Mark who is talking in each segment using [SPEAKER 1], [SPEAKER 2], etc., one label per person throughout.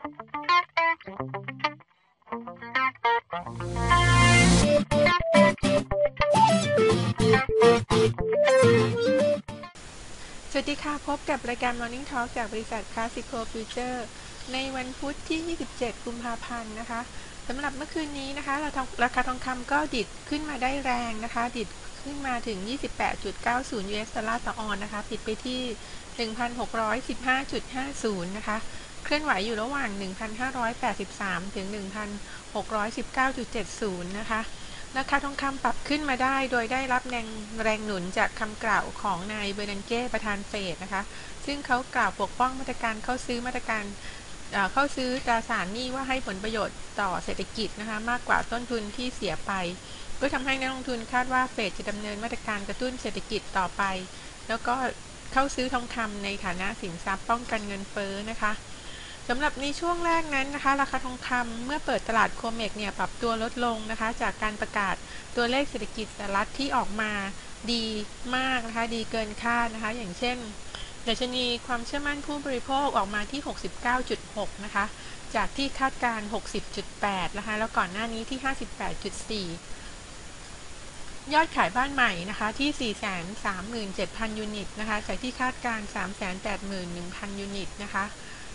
[SPEAKER 1] สวัสดีค่ะ พบกับรายการ Morning Talk จากบริษัท Classico Future ในวันพุธที่ 27 กุมภาพันธ์นะคะสำหรับเมื่อคืนนี้นะคะราราคาทองคำก็ดิดขึ้นมาได้แรงนะคะ ดิดขึ้นมาถึง 28.90 US ดอลลาร์ต่อออนนะคะ ปิดไปที่ 1,615.50 นะคะ เคลื่อนไหวอยู่ระหว่าง 1,583 ถึง 1,619.70 นะคะ ราคาทองคำปรับขึ้นมาได้โดยได้รับแรงแรงหนุนจากคำกล่าวของนายเบอร์นันเก้ประธานเฟดนะคะ ซึ่งเขากล่าวปกป้องมาตรการเข้าซื้อมาตรการเข้าซื้อตราสารหนี้ว่าให้ผลประโยชน์ต่อเศรษฐกิจนะคะมากกว่าต้นทุนที่เสียไป ก็ทำให้นักลงทุนคาดว่าเฟดจะดำเนินมาตรการกระตุ้นเศรษฐกิจต่อไป แล้วก็เข้าซื้อทองคำในฐานะสินทรัพย์ป้องกันเงินเฟ้อนะคะ สำหรับในช่วงแรกนั้นนะคะ ราคาทองคำเมื่อเปิดตลาดโคเมกเนี่ยปรับตัวลดลงนะคะ จากการประกาศตัวเลขเศรษฐกิจสหรัฐที่ออกมาดีมากนะคะ ดีเกินคาดนะคะ อย่างเช่นดัชนีความเชื่อมั่นผู้บริโภคออกมาที่ 69.6 นะคะ จากที่คาดการ 60.8 นะคะ แล้วก่อนหน้านี้ที่ 58.4 ยอดขายบ้านใหม่นะคะที่ 437,000 ยูนิตนะคะ จากที่คาดการ 381,000 ยูนิตนะคะ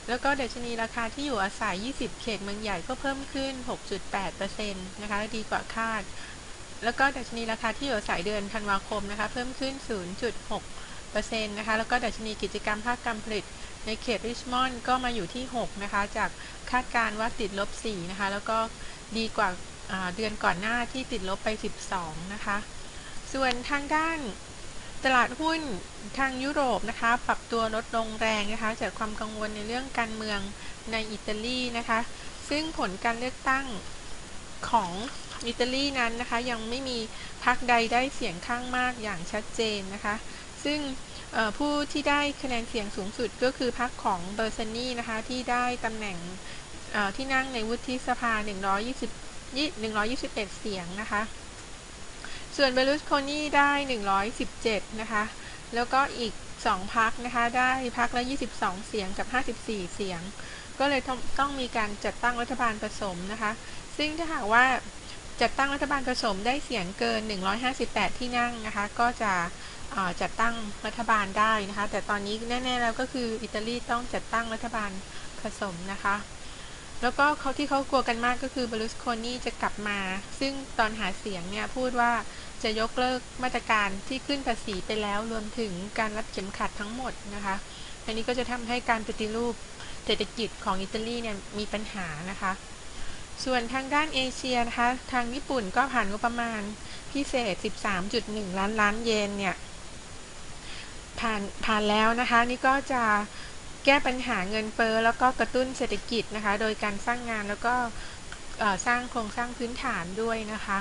[SPEAKER 1] แล้วก็เดัชนีราคาที่อยู่อาศัย 20 เขตเมืองใหญ่ก็เพิ่มขึ้น 6.8%นะคะดีกว่าคาด แล้วก็ดัชนีราคาที่อยู่อาศัยเดือนธันวาคมนะคะเพิ่มขึ้น 0.6นะคะแล้วก็ดัชนีกิจกรรมภาคการผลิตในเขตริชมอนด์ก็มาอยู่ที่ 6 นะคะ จากคาดการว่าติดลบ 4 นะคะ แล้วก็ดีกว่าเดือนก่อนหน้าที่ติดลบไป 12 นะคะ ส่วนทางด้าน ตลาดหุ้นทางยุโรปนะคะปรับตัวลดลงแรงนะคะจากความกังวลในเรื่องการเมืองในอิตาลีนะคะซึ่งผลการเลือกตั้งของอิตาลีนั้นนะคะยังไม่มีพรรคใดได้เสียงข้างมากอย่างชัดเจนนะคะซึ่งผู้ที่ได้คะแนนเสียงสูงสุดก็คือพรรคของเบอร์ซานีนะคะที่ได้ตำแหน่งที่นั่งในวุฒิสภา 120 121 เสียงนะคะ ส่วนเบลุสโคนี่ได้ 117 นะคะ แล้วก็อีก 2พักนะคะ ได้พักละ 22 เสียงกับ 54 เสียง ก็เลยต้องมีการจัดตั้งรัฐบาลผสมนะคะ ซึ่งถ้าหากว่าจัดตั้งรัฐบาลผสมได้เสียงเกิน 158 ที่นั่งนะคะ ก็จะจัดตั้งรัฐบาลได้นะคะ แต่ตอนนี้แน่ๆแล้วก็คืออิตาลีต้องจัดตั้งรัฐบาลผสมนะคะ แล้วก็เขาที่เขากลัวกันมากก็คือบรุสโคนีจะกลับมา ซึ่งตอนหาเสียงเนี่ยพูดว่าจะยกเลิกมาตรการที่ขึ้นภาษีไปแล้วรวมถึงการรัดเข็มขัดทั้งหมดนะคะ อันนี้ก็จะทำให้การปฏิรูปเศรษฐกิจของอิตาลีเนี่ยมีปัญหานะคะ ส่วนทางด้านเอเชียนะคะ ทางญี่ปุ่นก็ผ่านงบประมาณพิเศษ 13.1 ล้านล้านเยนเนี่ยผ่านผ่านแล้วนะคะ นี่ก็จะ แก้ปัญหาเงินเฟ้อแล้วก็กระตุ้นเศรษฐกิจนะคะ โดยการสร้างงานแล้วก็สร้างโครงสร้างพื้นฐานด้วยนะคะ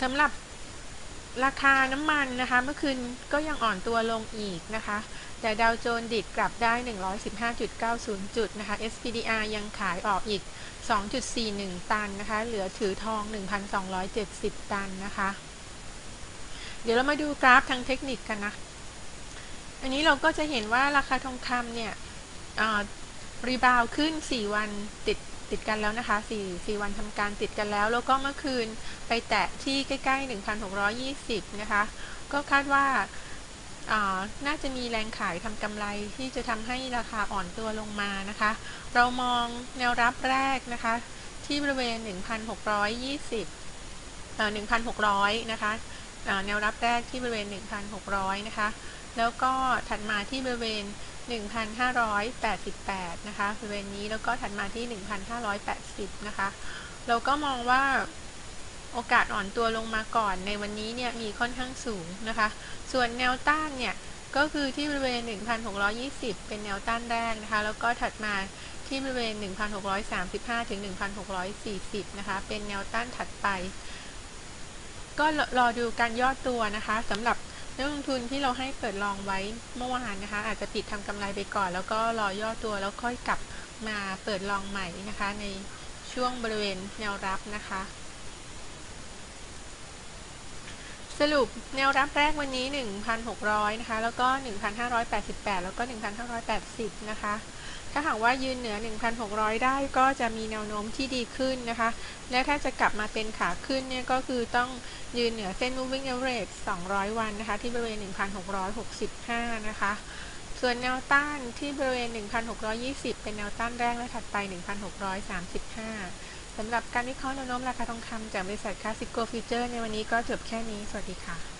[SPEAKER 1] สำหรับราคาน้ำมันนะคะ เมื่อคืนก็ยังอ่อนตัวลงอีกนะคะ แต่ดาวโจนส์ดิดกลับได้ 115.90 จุดนะคะ SPDR ยังขายออกอีก 2.41 ตันนะคะ เหลือถือทอง 1,270 ตันนะคะ เดี๋ยวเรามาดูกราฟทางเทคนิคกันนะ อันนี้เราก็จะเห็นว่าราคาทองคำเนี่ย รีบาวขึ้น 4 วันติดติดกันแล้วนะคะ4 4วันทำการติดกันแล้ว แล้วก็เมื่อคืนไปแตะที่ใกล้ ๆ 1,620 นะคะ ก็คาดว่าน่าจะมีแรงขายทำกำไรที่จะทำให้ราคาอ่อนตัวลงมานะคะ เรามองแนวรับแรกนะคะ ที่บริเวณ 1,620 1,600 นะคะแนวรับแรกที่บริเวณ 1,600 นะคะ แล้วก็ถัดมาที่บริเวณ 1,588 นะคะบริเวณนี้แล้วก็ถัดมาที่ 1,580 นะคะ เราก็มองว่าโอกาสอ่อนตัวลงมาก่อนในวันนี้เนี่ยมีค่อนข้างสูงนะคะ ส่วนแนวต้านเนี่ยก็คือที่บริเวณ 1,620 เป็นแนวต้านแรกนะคะ แล้วก็ถัดมาที่บริเวณ 1,635 ถึง 1,640 นะคะ เป็นแนวต้านถัดไป ก็รอดูการย่อตัวนะคะสำหรับ นักลงทุนที่เราให้เปิดลองไว้เมื่อวานนะคะ อาจจะปิดทำกำไรไปก่อน แล้วก็รอย่อตัวแล้วค่อยกลับมาเปิดลองใหม่นะคะ ในช่วงบริเวณแนวรับนะคะ สรุปแนวรับแรกวันนี้ 1,600 นะคะ แล้วก็ 1,588 แล้วก็ 1,580 นะคะ ถ้าหากว่ายืนเหนือ 1,600 ได้ก็จะมีแนวโน้มที่ดีขึ้นนะคะ และถ้าจะกลับมาเป็นขาขึ้นเนี่ยก็คือต้อง ยืนเหนือเส้น moving average 200 วันนะคะ ที่บริเวณ 1,665 นะคะ ส่วนแนวต้านที่บริเวณ 1,620 เป็นแนวต้านแรกและถัดไป 1,635 สำหรับการวิเคราะห์แนวโน้มราคาทองคำจากบริษัทคาสิโกฟิวเจอร์ในวันนี้ก็จบแค่นี้ สวัสดีค่ะ